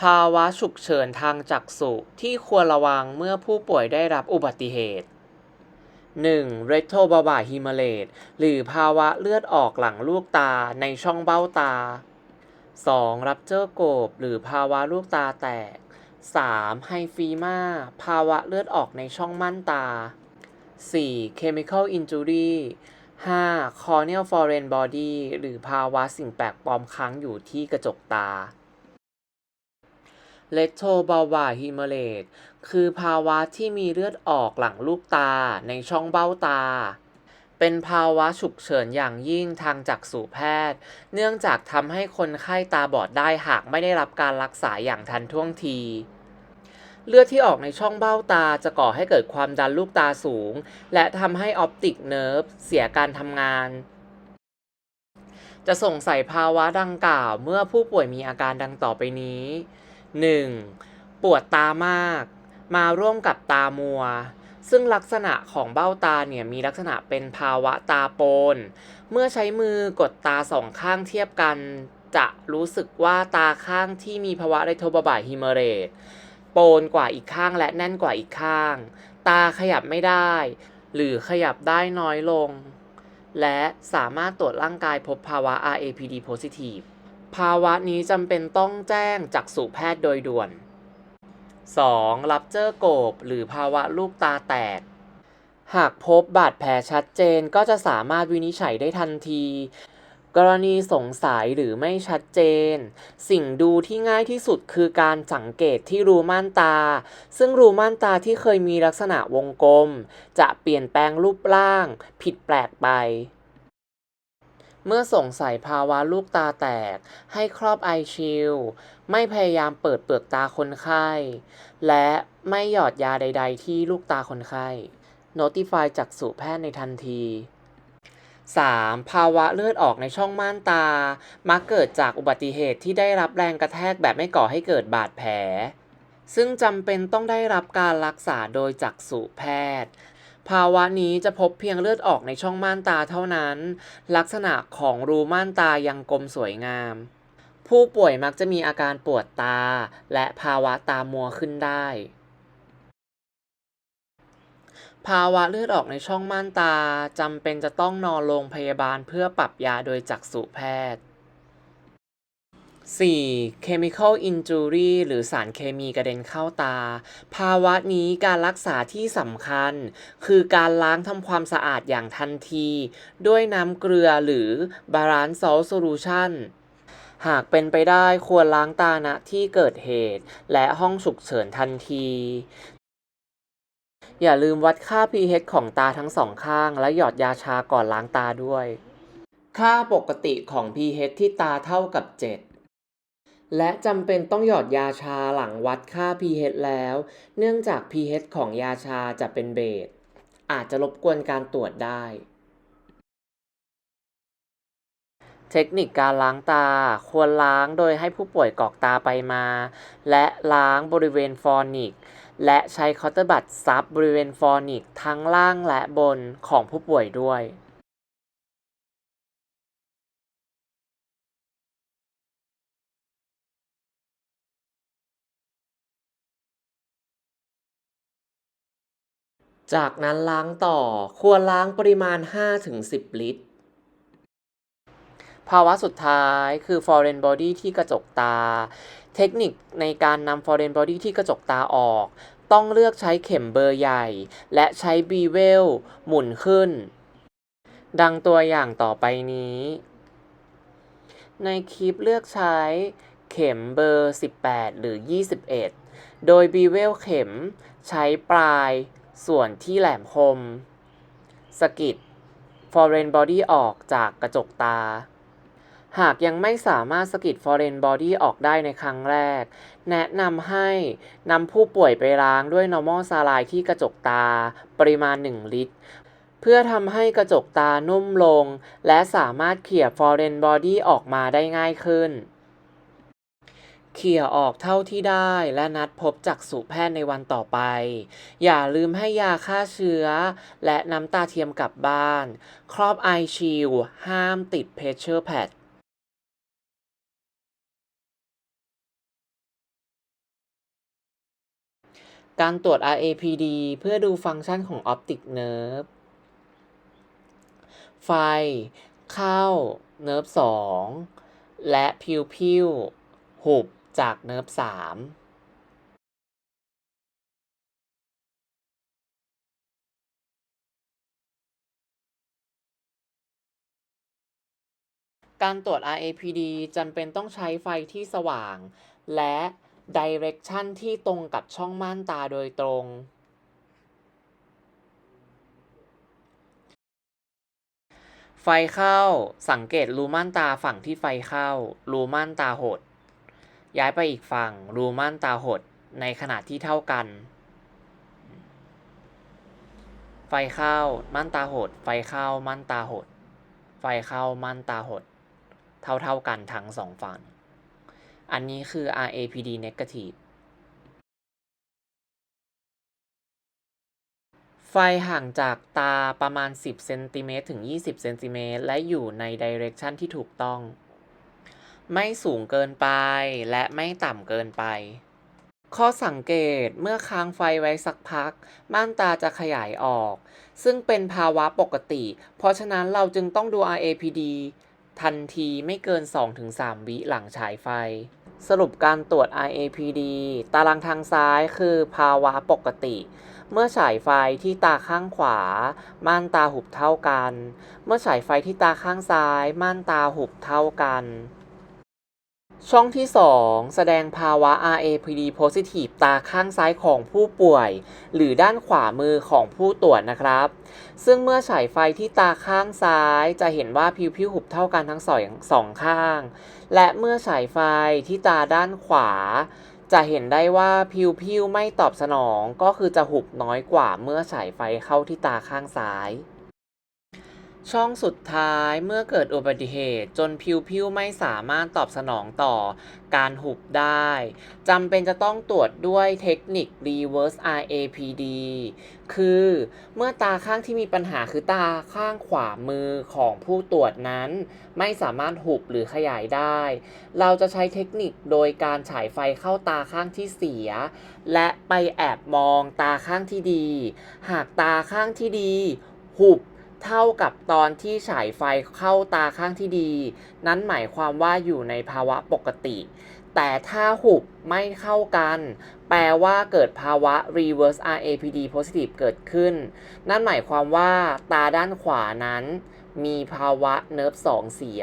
ภาวะฉุกเฉินทางจักษุที่ควรระวังเมื่อผู้ป่วยได้รับอุบัติเหตุ 1. เรโทบาบาฮิมาเลตหรือภาวะเลือดออกหลังลูกตาในช่องเบ้าตา 2. รับเจอร์โกบ หรือภาวะลูกตาแตก 3. ไฮฟีมาภาวะเลือดออกในช่องม่านตา 4. chemical injury 5. corneal foreign body หรือภาวะสิ่งแปลกปลอมค้างอยู่ที่กระจกตา เลโทบาวาฮิมเลตคือภาวะที่มีเลือดออกหลังลูกตาในช่องเบ้าตา เป็นภาวะฉุกเฉินอย่างยิ่งทางจักษุแพทย์ เนื่องจากทำให้คนไข้ตาบอดได้หากไม่ได้รับการรักษาอย่างทันท่วงทีเลือดที่ออกในช่องเบ้าตาจะก่อให้เกิดความดันลูกตาสูง และทำให้ออปติกเนิร์ฟเสียการทำงาน จะส่งใส่ภาวะดังกล่าวเมื่อผู้ป่วยมีอาการดังต่อไปนี้ 1. ปวดตามาก มาร่วมกับตามัว ซึ่งลักษณะของเบ้าตาเนี่ยมีลักษณะเป็นภาวะตาโปน เมื่อใช้มือกดตาสองข้างเทียบกัน จะรู้สึกว่าตาข้างที่มีภาวะไรโทบาบาฮิเมเรตโปนกว่าอีกข้างและแน่นกว่าอีกข้าง ตาขยับไม่ได้ หรือขยับได้น้อยลง และสามารถตรวจร่างกายพบภาวะ RAPD positive ภาวะนี้จำเป็นต้องแจ้งจักษุแพทย์โดยด่วน 2. รับเจอร์โกบหรือภาวะลูกตาแตก หากพบบาดแผลชัดเจนก็จะสามารถวินิจฉัยได้ทันที กรณีสงสัยหรือไม่ชัดเจน สิ่งดูที่ง่ายที่สุดคือการสังเกตที่รูม่านตา ซึ่งรูม่านตาที่เคยมีลักษณะวงกลม จะเปลี่ยนแปลงรูปร่าง ผิดแปลกไป เมื่อสงสัยภาวะลูกตาแตก ให้ครอบไอชิลไม่พยายามเปิดเปลือกตาคนไข้ และไม่หยอดยาใด ๆ ที่ลูกตาคนไข้ notify จักษุแพทย์ในทันที 3. ภาวะเลือดออกในช่องม่านตา มักเกิดจากอุบัติเหตุที่ได้รับแรงกระแทกแบบไม่ก่อให้เกิดบาดแผล ซึ่งจำเป็นต้องได้รับการรักษาโดยจักษุแพทย์ ภาวะนี้จะพบเพียงเลือดออกในช่องม่านตาเท่านั้น ลักษณะของรูม่านตายังกลมสวยงาม ผู้ป่วยมักจะมีอาการปวดตา และภาวะตามัวขึ้นได้ ภาวะเลือดออกในช่องม่านตาจำเป็นจะต้องนอนโรงพยาบาลเพื่อปรับยาโดยจักษุแพทย์ 4. chemical injury หรือสารเคมีกระเด็นเข้าตา ภาวะนี้การรักษาที่สำคัญ คือการล้างทำความสะอาดอย่างทันที ด้วยน้ำเกลือหรือ balance salt solution หากเป็นไปได้ควรล้างตาณที่เกิดเหตุ และห้องฉุกเฉินทันที อย่าลืมวัดค่า pH ของตาทั้งสองข้าง และหยอดยาชาก่อนล้างตาด้วย ค่าปกติของ pH ที่ตาเท่ากับ 7 และจำเป็นต้องหยอดยาชาหลังวัดค่า pH แล้ว เนื่องจาก pH ของยาชาจะเป็นเบสอาจจะรบกวนการตรวจได้ เทคนิคการล้างตาควรล้างโดยให้ผู้ป่วยกรอกตาไปมา และล้างบริเวณฟอนิก และใช้คอตเตอร์บัดซับบริเวณฟอนิกทั้งล่างและบนของผู้ป่วยด้วย จากนั้นล้างต่อ ควรล้างปริมาณ 5-10 ลิตร ภาวะสุดท้ายคือ foreign body ที่กระจกตา เทคนิคในการนำ foreign body ที่กระจกตาออก ต้องเลือกใช้เข็มเบอร์ใหญ่ และใช้บีเวลหมุนขึ้น ดังตัวอย่างต่อไปนี้ ในคลิปเลือกใช้เข็มเบอร์ 18 หรือ 21 โดยบีเวลเข็มใช้ปลาย ส่วนที่แหลมคมสกิด foreign body ออกจากกระจกตา หากยังไม่สามารถสกิด foreign body ออกได้ในครั้งแรก แนะนำให้นำผู้ป่วยไปล้างด้วย normal saline ที่กระจกตาปริมาณ 1 ลิตร เพื่อทำให้กระจกตานุ่มลง และสามารถเขี่ย foreign body ออกมาได้ง่ายขึ้น เขี่ยออกเท่าที่ได้และนัดพบจักษุแพทย์ในวันต่อไป อย่าลืมให้ยาฆ่าเชื้อ และน้ำตาเทียมกลับบ้าน ครอบไอชิลห้ามติดเพชเชอร์แพดการตรวจ RAPD เพื่อดูฟังก์ชันของ Optic Nerve ไฟ เข้า เนิร์ฟ 2 และพิวพิวหุบ จากเนิร์ฟ3การตรวจ RAPD จำเป็นต้องใช้ไฟที่สว่าง และ Direction ที่ตรงกับช่องม่านตาโดยตรง ไฟเข้า สังเกตรูม่านตาฝั่งที่ไฟเข้า รูม่านตาหด ย้ายไปอีกฝั่งรูม่านตาหดในขนาดที่เท่ากัน ไฟเข้าม่านตาหด ไฟเข้าม่านตาหด ไฟเข้าม่านตาหด เท่าๆกันทั้งสองฝั่ง อันนี้คือ RAPD negative ไฟห่างจากตาประมาณ 10 เซนติเมตรถึง 20 เซนติเมตรและอยู่ใน direction ที่ถูกต้อง ไม่สูงเกินไปและไม่ต่ำเกินไป ข้อสังเกตเมื่อค้างไฟไว้สักพัก ม่านตาจะขยายออก ซึ่งเป็นภาวะปกติ เพราะฉะนั้นเราจึงต้องดู RAPD ทันทีไม่เกิน 2-3 วิหลังฉายไฟ สรุปการตรวจ RAPD ตารางทางซ้ายคือภาวะปกติ เมื่อฉายไฟที่ตาข้างขวา ม่านตาหุบเท่ากัน เมื่อฉายไฟที่ตาข้างซ้าย ม่านตาหุบเท่ากัน ช่องที่ 2 แสดงภาวะ RAPD positive ตาข้างซ้ายของผู้ป่วย หรือด้านขวามือของผู้ตรวจนะครับ ซึ่งเมื่อฉายไฟที่ตาข้างซ้ายจะเห็นว่าผิวผิวหุบเท่ากันทั้งสองสองข้าง และเมื่อฉายไฟที่ตาด้านขวา จะเห็นได้ว่าผิวผิวไม่ตอบสนอง ก็คือจะหุบน้อยกว่าเมื่อฉายไฟเข้าที่ตาข้างซ้าย ช่องสุดท้ายเมื่อเกิดอุบัติเหตุ จนผิวผิวไม่สามารถตอบสนองต่อการหุบได้จำเป็นจะต้องตรวจด้วยเทคนิค reverse RAPD คือเมื่อตาข้างที่มีปัญหาคือตาข้างขวามือของผู้ตรวจนั้น ไม่สามารถหุบหรือขยายได้ เราจะใช้เทคนิคโดยการฉายไฟเข้าตาข้างที่เสีย และไปแอบมองตาข้างที่ดี หากตาข้างที่ดี หุบ เท่ากับตอนที่ฉายไฟเข้าตาข้างที่ดี นั้นหมายความว่าอยู่ในภาวะปกติ แต่ถ้าหุบไม่เข้ากัน แปลว่าเกิดภาวะ reverse RAPD positive เกิดขึ้น นั่นหมายความว่าตาด้านขวานั้น มีภาวะเนิร์ฟ2เสีย